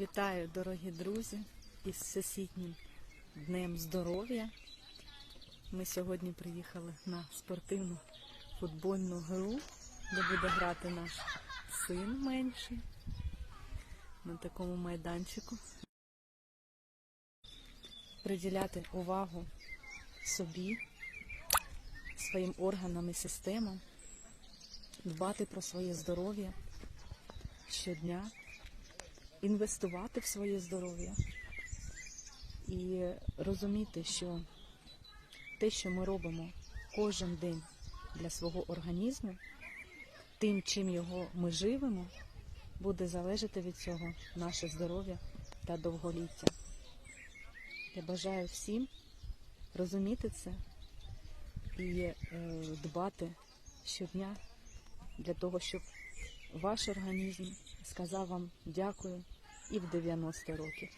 Вітаю, дорогі друзі, із всесвітнім днем здоров'я. Ми сьогодні приїхали на спортивну футбольну гру, де буде грати наш син менший на такому майданчику. Приділяти увагу собі, своїм органам і системам, дбати про своє здоров'я щодня інвестувати в своє здоров'я і розуміти, що те, що ми робимо кожен день для свого організму, тим, чим його ми живемо, буде залежати від цього наше здоров'я та довголіття. Я бажаю всім розуміти це і е, дбати щодня для того, щоб ваш організм сказав вам дякую і в 90 років.